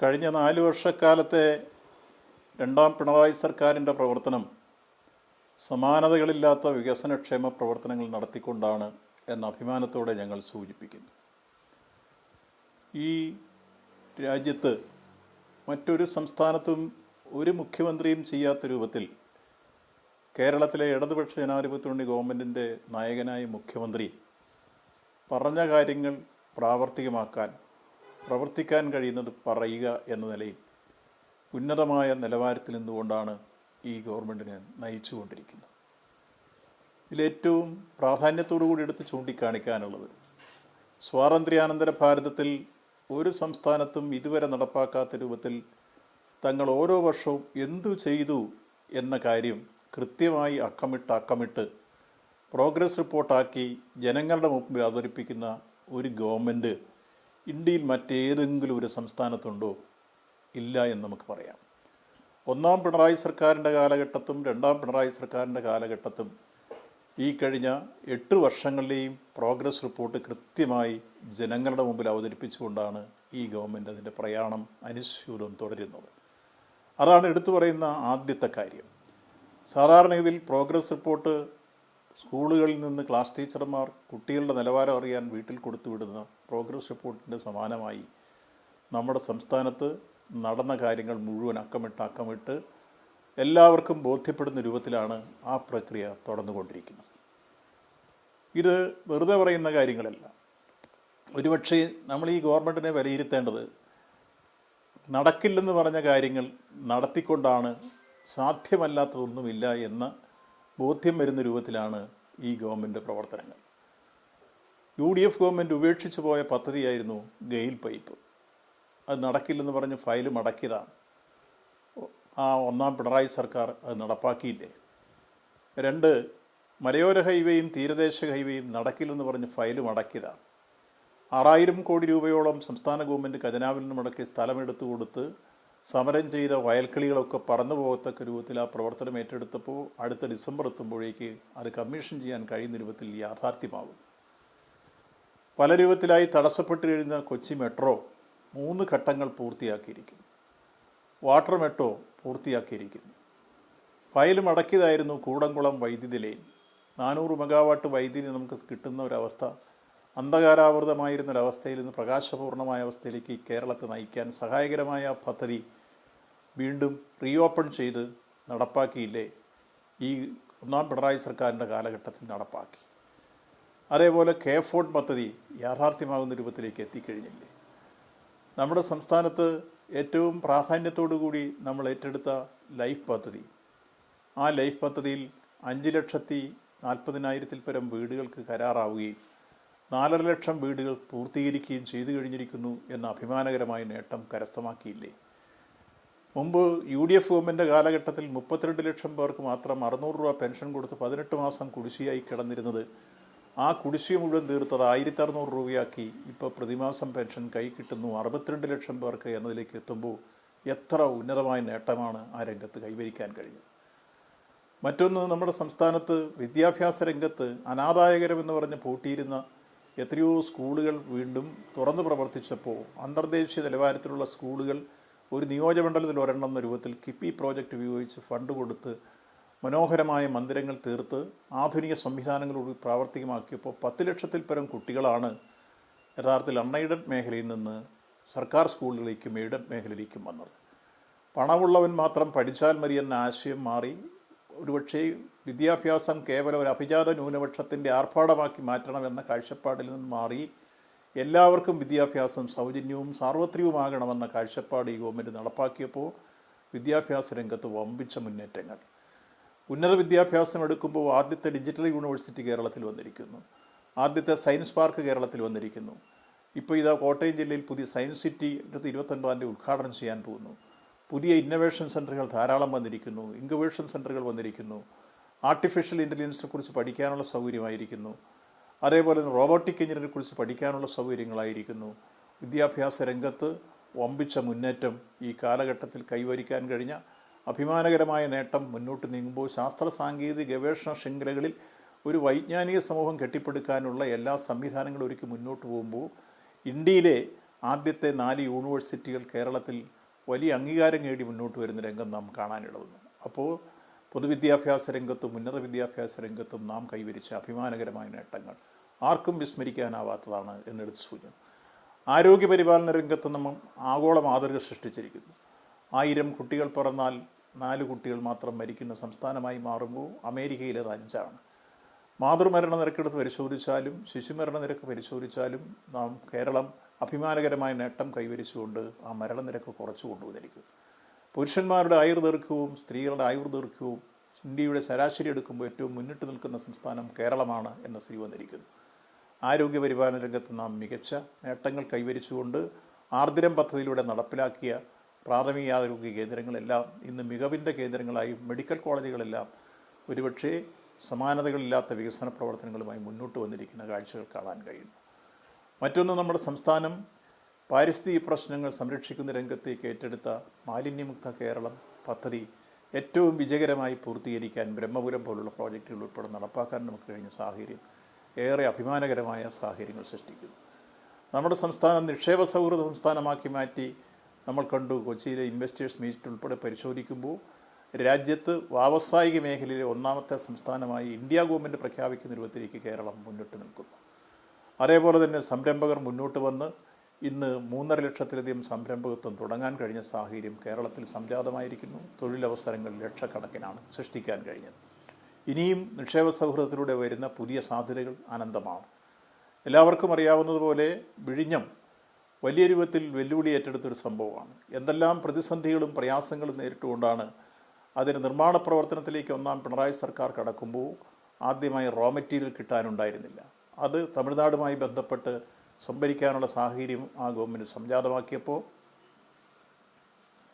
കഴിഞ്ഞ നാല് വർഷക്കാലത്തെ രണ്ടാം പിണറായി സർക്കാരിന്റെ പ്രവർത്തനം സമാനതകളില്ലാത്ത വികസനക്ഷേമ പ്രവർത്തനങ്ങൾ നടത്തിക്കൊണ്ടാണ് എന്ന അഭിമാനത്തോടെ ഞങ്ങൾ സൂചിപ്പിക്കുന്നു. ഈ രാജ്യത്ത് മറ്റൊരു സംസ്ഥാനത്തും ഒരു മുഖ്യമന്ത്രിയും ചെയ്യാത്ത രൂപത്തിൽ കേരളത്തിലെ ഇടതുപക്ഷ ജനാധിപത്യ മുന്നണി ഗവൺമെന്റിന്റെ നായകനായ മുഖ്യമന്ത്രി പറഞ്ഞ കാര്യങ്ങൾ പ്രാവർത്തികമാക്കാൻ പ്രവർത്തിക്കാൻ കഴിയുന്നത് പറയുക എന്ന നിലയിൽ ഉന്നതമായ നിലവാരത്തിൽ നിന്നുകൊണ്ടാണ് ഈ ഗവൺമെന്റിനെ നയിച്ചുകൊണ്ടിരിക്കുന്നത്. ഇതിലേറ്റവും പ്രാധാന്യത്തോടു കൂടി എടുത്ത് ചൂണ്ടിക്കാണിക്കാനുള്ളത് സ്വാതന്ത്ര്യാനന്തര ഭാരതത്തിൽ ഒരു സംസ്ഥാനത്തും ഇതുവരെ നടപ്പാക്കാത്ത രൂപത്തിൽ തങ്ങൾ ഓരോ വർഷവും എന്തു ചെയ്തു എന്ന കാര്യം കൃത്യമായി അക്കമിട്ട് അക്കമിട്ട് പ്രോഗ്രസ് റിപ്പോർട്ടാക്കി ജനങ്ങളുടെ മുമ്പിൽ അവതരിപ്പിക്കുന്ന ഒരു ഗവൺമെന്റ് ഇന്ത്യയിൽ മറ്റേതെങ്കിലും ഒരു സംസ്ഥാനത്തുണ്ടോ? ഇല്ല എന്ന് നമുക്ക് പറയാം. ഒന്നാം പിണറായി സർക്കാരിന്റെ കാലഘട്ടത്തും രണ്ടാം പിണറായി സർക്കാരിന്റെ കാലഘട്ടത്തും ഈ കഴിഞ്ഞ എട്ട് വർഷങ്ങളിലെയും പ്രോഗ്രസ് റിപ്പോർട്ട് കൃത്യമായി ജനങ്ങളുടെ മുമ്പിൽ അവതരിപ്പിച്ചുകൊണ്ടാണ് ഈ ഗവൺമെന്റ് അതിന്റെ പ്രയാണം അനുശൂലം തുടരുന്നത്. അതാണ് എടുത്തു പറയുന്ന ആദ്യത്തെ കാര്യം. സാധാരണഗതിയിൽ പ്രോഗ്രസ് റിപ്പോർട്ട് സ്കൂളുകളിൽ നിന്ന് ക്ലാസ് ടീച്ചർമാർ കുട്ടികളുടെ നിലവാരം അറിയാൻ വീട്ടിൽ കൊടുത്തുവിടുന്ന പ്രോഗ്രസ് റിപ്പോർട്ടിന്റെ സമാനമായി നമ്മുടെ സംസ്ഥാനത്ത് നടന്ന കാര്യങ്ങൾ മുഴുവൻ അക്കമിട്ട് അക്കമിട്ട് എല്ലാവർക്കും ബോധ്യപ്പെടുന്ന രൂപത്തിലാണ് ആ പ്രക്രിയ തുടർന്നുകൊണ്ടിരിക്കുന്നത്. ഇത് വെറുതെ പറയുന്ന കാര്യങ്ങളല്ല. ഒരുപക്ഷെ നമ്മൾ ഈ ഗവൺമെന്റിനെ വിലയിരുത്തേണ്ടത് നടക്കില്ലെന്ന് പറഞ്ഞ കാര്യങ്ങൾ നടത്തിക്കൊണ്ടാണ് സാധ്യമല്ലാത്തതൊന്നുമില്ല എന്ന ബോധ്യം വരുന്ന രൂപത്തിലാണ് ഈ ഗവൺമെന്റ് പ്രവർത്തനങ്ങൾ. യു ഡി എഫ് ഗവൺമെന്റ് ഉപേക്ഷിച്ചു പോയ പദ്ധതിയായിരുന്നു ഗെയിൽ പൈപ്പ്. അത് നടക്കില്ലെന്ന് പറഞ്ഞ് ഫയൽ മടക്കിയതാണ്. ആ ഒന്നാം പിണറായി സർക്കാർ അത് നടപ്പാക്കിയില്ലേ? രണ്ട് മലയോര ഹൈവേയും തീരദേശ ഹൈവേയും നടക്കില്ലെന്ന് പറഞ്ഞ് ഫയൽ മടക്കിയതാണ്. ആറായിരം കോടി രൂപയോളം സംസ്ഥാന ഗവൺമെന്റ് ഖജനാവിൽ നിന്ന് മുടക്കി സ്ഥലമെടുത്തു കൊടുത്ത് സമരം ചെയ്ത വയൽക്കിളികളൊക്കെ പറന്നു പോകത്തക്ക രൂപത്തിൽ ആ പ്രവർത്തനം ഏറ്റെടുത്തപ്പോൾ അടുത്ത ഡിസംബർ എത്തുമ്പോഴേക്ക് അത് കമ്മീഷൻ ചെയ്യാൻ കഴിയുന്ന രൂപത്തിൽ യാഥാർത്ഥ്യമാകും പല രൂപത്തിലായി തടസ്സപ്പെട്ട് കഴിയുന്ന കൊച്ചി മെട്രോ മൂന്ന് ഘട്ടങ്ങൾ പൂർത്തിയാക്കിയിരിക്കുന്നു. വാട്ടർ മെട്രോ പൂർത്തിയാക്കിയിരിക്കുന്നു. ഫയൽ മടക്കിയതായിരുന്നു കൂടംകുളം വൈദ്യുതി ലൈൻ. നാനൂറ് മെഗാവാട്ട് വൈദ്യുതി നമുക്ക് കിട്ടുന്ന ഒരവസ്ഥ അന്ധകാരാവൃതമായിരുന്ന ഒരവസ്ഥയിൽ നിന്ന് പ്രകാശപൂർണമായ അവസ്ഥയിലേക്ക് കേരളത്തെ നയിക്കാൻ സഹായകരമായ പദ്ധതി വീണ്ടും റീഓപ്പൺ ചെയ്ത് നടപ്പാക്കിയില്ലേ? ഈ ഒന്നാം പിണറായി സർക്കാരിന്റെ കാലഘട്ടത്തിൽ നടപ്പാക്കി. അതേപോലെ കെ ഫോൺ പദ്ധതി യാഥാർത്ഥ്യമാകുന്ന രൂപത്തിലേക്ക് എത്തിക്കഴിഞ്ഞില്ലേ? നമ്മുടെ സംസ്ഥാനത്ത് ഏറ്റവും പ്രാധാന്യത്തോടു കൂടി നമ്മൾ ഏറ്റെടുത്ത ലൈഫ് പദ്ധതി. ആ ലൈഫ് പദ്ധതിയിൽ അഞ്ച് ലക്ഷത്തി നാൽപ്പതിനായിരത്തിൽ പരം വീടുകൾക്ക് കരാറാവുകയും നാലര ലക്ഷം വീടുകൾ പൂർത്തീകരിക്കുകയും ചെയ്തു കഴിഞ്ഞിരിക്കുന്നു എന്ന അഭിമാനകരമായ നേട്ടം കരസ്ഥമാക്കിയില്ലേ? മുമ്പ് യു ഡി എഫ് ഗവൺമെന്റ് കാലഘട്ടത്തിൽ മുപ്പത്തിരണ്ട് ലക്ഷം പേർക്ക് മാത്രം അറുന്നൂറ് രൂപ പെൻഷൻ കൊടുത്ത് പതിനെട്ട് മാസം കുടിശ്ശിയായി കിടന്നിരുന്നത്. ആ കുടിശ്ശിക മുഴുവൻ തീർത്തത് ആയിരത്തി അറുന്നൂറ് രൂപയാക്കി. ഇപ്പോൾ പ്രതിമാസം പെൻഷൻ കൈ കിട്ടുന്നു അറുപത്തിരണ്ട് ലക്ഷം പേർക്ക് എന്നതിലേക്ക് എത്തുമ്പോൾ എത്ര ഉന്നതമായ നേട്ടമാണ് ആ രംഗത്ത് കൈവരിക്കാൻ കഴിഞ്ഞത്. മറ്റൊന്ന് നമ്മുടെ സംസ്ഥാനത്ത് വിദ്യാഭ്യാസ രംഗത്ത് അനാദായകരമെന്ന് പറഞ്ഞ് പൂട്ടിയിരുന്ന എത്രയോ സ്കൂളുകൾ വീണ്ടും തുറന്നു പ്രവർത്തിച്ചപ്പോൾ അന്തർദേശീയ നിലവാരത്തിലുള്ള സ്കൂളുകൾ ഒരു നിയോജകമണ്ഡലത്തിൽ ഒരെണ്ണം എന്ന രൂപത്തിൽ കിപ്പി പ്രോജക്റ്റ് ഉപയോഗിച്ച് ഫണ്ട് കൊടുത്ത് മനോഹരമായ മന്ദിരങ്ങൾ തീർത്ത് ആധുനിക സംവിധാനങ്ങളോട് പ്രാവർത്തികമാക്കിയപ്പോൾ പത്ത് ലക്ഷത്തിൽ പരം കുട്ടികളാണ് യഥാർത്ഥത്തിൽ അൺഎയ്ഡഡ് മേഖലയിൽ നിന്ന് സർക്കാർ സ്കൂളുകളിലേക്കും എയ്ഡഡ് മേഖലയിലേക്കും വന്നത്. പണമുള്ളവൻ മാത്രം പഠിച്ചാൽ മതി എന്ന ആശയം മാറി ഒരുപക്ഷേ വിദ്യാഭ്യാസം കേവലം ഒരു അഭിജാത ന്യൂനപക്ഷത്തിന്റെ ആർഭാടമാക്കി മാറ്റണമെന്ന കാഴ്ചപ്പാടിൽ നിന്ന് മാറി എല്ലാവർക്കും വിദ്യാഭ്യാസം സൗജന്യവും സാർവത്രികവുമാകണമെന്ന കാഴ്ചപ്പാട് ഈ ഗവൺമെന്റ് നടപ്പാക്കിയപ്പോൾ വിദ്യാഭ്യാസ രംഗത്ത് വമ്പിച്ച മുന്നേറ്റങ്ങൾ. ഉന്നത വിദ്യാഭ്യാസം എടുക്കുമ്പോൾ ആദ്യത്തെ ഡിജിറ്റൽ യൂണിവേഴ്സിറ്റി കേരളത്തിൽ വന്നിരിക്കുന്നു. ആദ്യത്തെ സയൻസ് പാർക്ക് കേരളത്തിൽ വന്നിരിക്കുന്നു. ഇപ്പോൾ ഇതാ കോട്ടയം ജില്ലയിൽ പുതിയ സയൻസ് സിറ്റി അടുത്ത് ഇരുപത്തൊൻപതാം തീയതി ഉദ്ഘാടനം ചെയ്യാൻ പോകുന്നു. പുതിയ ഇന്നവേഷൻ സെന്ററുകൾ ധാരാളം വന്നിരിക്കുന്നു. ഇൻക്യുബേഷൻ സെന്ററുകൾ വന്നിരിക്കുന്നു. ആർട്ടിഫിഷ്യൽ ഇന്റലിജൻസിനെ കുറിച്ച് പഠിക്കാനുള്ള സൗകര്യമായിരിക്കുന്നു. അതേപോലെ തന്നെ റോബോട്ടിക് എഞ്ചിനീയറിനെ കുറിച്ച് പഠിക്കാനുള്ള സൗകര്യങ്ങളായിരിക്കുന്നു. വിദ്യാഭ്യാസ രംഗത്ത് വമ്പിച്ച മുന്നേറ്റം ഈ കാലഘട്ടത്തിൽ കൈവരിക്കാൻ കഴിഞ്ഞ അഭിമാനകരമായ നേട്ടം മുന്നോട്ട് നീങ്ങുമ്പോൾ ശാസ്ത്ര സാങ്കേതിക ഗവേഷണ ശൃംഖലകളിൽ ഒരു വൈജ്ഞാനിക സമൂഹം കെട്ടിപ്പടുക്കാനുള്ള എല്ലാ സംവിധാനങ്ങളും ഒരുക്കി മുന്നോട്ട് പോകുമ്പോൾ ഇന്ത്യയിലെ ആദ്യത്തെ നാല് യൂണിവേഴ്സിറ്റികൾ കേരളത്തിൽ വലിയ അംഗീകാരം നേടി മുന്നോട്ട് വരുന്ന രംഗം നാം കാണാനിടവന്നു അപ്പോൾ പൊതുവിദ്യാഭ്യാസ രംഗത്തും ഉന്നത വിദ്യാഭ്യാസ രംഗത്തും നാം കൈവരിച്ച അഭിമാനകരമായ നേട്ടങ്ങൾ ആർക്കും വിസ്മരിക്കാനാവാത്തതാണ് എന്നെടുത്ത് സൂചന ആരോഗ്യപരിപാലന രംഗത്ത് നമ്മൾ ആഗോള മാതൃക സൃഷ്ടിച്ചിരിക്കുന്നു. ആയിരം കുട്ടികൾ പിറന്നാൽ നാല് കുട്ടികൾ മാത്രം മരിക്കുന്ന സംസ്ഥാനമായി മാറുമ്പോൾ അമേരിക്കയിലത് അഞ്ചാണ്. മാതൃമരണ നിരക്കെടുത്ത് പരിശോധിച്ചാലും ശിശുമരണ നിരക്ക് പരിശോധിച്ചാലും നാം കേരളം അഭിമാനകരമായ നേട്ടം കൈവരിച്ചുകൊണ്ട് ആ മരണനിരക്ക് കുറച്ചു കൊണ്ടുവന്നിരിക്കുന്നു. പുരുഷന്മാരുടെ ആയുർദൈർഘ്യവും സ്ത്രീകളുടെ ആയുർദൈർഘ്യവും ഇന്ത്യയുടെ ശരാശരി എടുക്കുമ്പോൾ ഏറ്റവും മുന്നിട്ട് നിൽക്കുന്ന സംസ്ഥാനം കേരളമാണ് എന്ന സ്ഥിതി വന്നിരിക്കുന്നു. ആരോഗ്യ പരിപാലന രംഗത്ത് നാം മികച്ച നേട്ടങ്ങൾ കൈവരിച്ചുകൊണ്ട് ആർദ്രം പദ്ധതിയിലൂടെ നടപ്പിലാക്കിയ പ്രാഥമിക ആരോഗ്യ കേന്ദ്രങ്ങളെല്ലാം ഇന്ന് മികവിന്റെ കേന്ദ്രങ്ങളായി മെഡിക്കൽ കോളേജുകളെല്ലാം ഒരുപക്ഷേ സമാനതകളില്ലാത്ത വികസന പ്രവർത്തനങ്ങളുമായി മുന്നോട്ട് വന്നിരിക്കുന്ന കാഴ്ചകൾ കാണാൻ കഴിയുന്നു. മറ്റൊന്ന് നമ്മുടെ സംസ്ഥാനം പാരിസ്ഥിതിക പ്രശ്നങ്ങൾ സംരക്ഷിക്കുന്ന രംഗത്തേക്ക് ഏറ്റെടുത്ത മാലിന്യമുക്ത കേരളം പദ്ധതി ഏറ്റവും വിജയകരമായി പൂർത്തീകരിക്കാൻ ബ്രഹ്മപുരം പോലുള്ള പ്രോജക്റ്റുകൾ ഉൾപ്പെടെ നടപ്പാക്കാൻ നമുക്ക് കഴിഞ്ഞ സാഹചര്യം ഏറെ അഭിമാനകരമായ സാഹചര്യങ്ങൾ സൃഷ്ടിക്കുന്നു. നമ്മുടെ സംസ്ഥാനം നിക്ഷേപ സൗഹൃദ സംസ്ഥാനമാക്കി മാറ്റി നമ്മൾ കണ്ടു കൊച്ചിയിലെ ഇൻവെസ്റ്റേഴ്സ് മീറ്റ് ഉൾപ്പെടെ പരിശോധിക്കുമ്പോൾ രാജ്യത്ത് വ്യാവസായിക മേഖലയിലെ ഒന്നാമത്തെ സംസ്ഥാനമായി ഇന്ത്യ ഗവൺമെന്റ് പ്രഖ്യാപിക്കുന്ന രൂപത്തിലേക്ക് കേരളം മുന്നിട്ട് നിൽക്കുന്നു. അതേപോലെ തന്നെ സംരംഭകർ മുന്നോട്ട് വന്ന് ഇന്ന് മൂന്നര ലക്ഷത്തിലധികം സംരംഭകത്വം തുടങ്ങാൻ കഴിഞ്ഞ സാഹചര്യം കേരളത്തിൽ സംജാതമായിരിക്കുന്നു. തൊഴിലവസരങ്ങൾ ലക്ഷക്കണക്കിനാണ് സൃഷ്ടിക്കാൻ കഴിഞ്ഞത്. ഇനിയും നിക്ഷേപ സൗഹൃദത്തിലൂടെ വരുന്ന പുതിയ സാധ്യതകൾ അനന്തമാണ് എല്ലാവർക്കും അറിയാവുന്നതുപോലെ വിഴിഞ്ഞം വലിയ രൂപത്തിൽ വെല്ലുവിളി ഏറ്റെടുത്തൊരു സംഭവമാണ്. എന്തെല്ലാം പ്രതിസന്ധികളും പ്രയാസങ്ങളും നേരിട്ടുകൊണ്ടാണ് അതിന് നിർമ്മാണ പ്രവർത്തനത്തിലേക്ക് ഒന്നാം പിണറായി സർക്കാർ കടക്കുമ്പോൾ ആദ്യമായി റോ മെറ്റീരിയൽ കിട്ടാനുണ്ടായിരുന്നില്ല. അത് തമിഴ്നാടുമായി ബന്ധപ്പെട്ട് സംഭരിക്കാനുള്ള സാഹചര്യം ആ ഗവൺമെന്റ് സംജാതമാക്കിയപ്പോൾ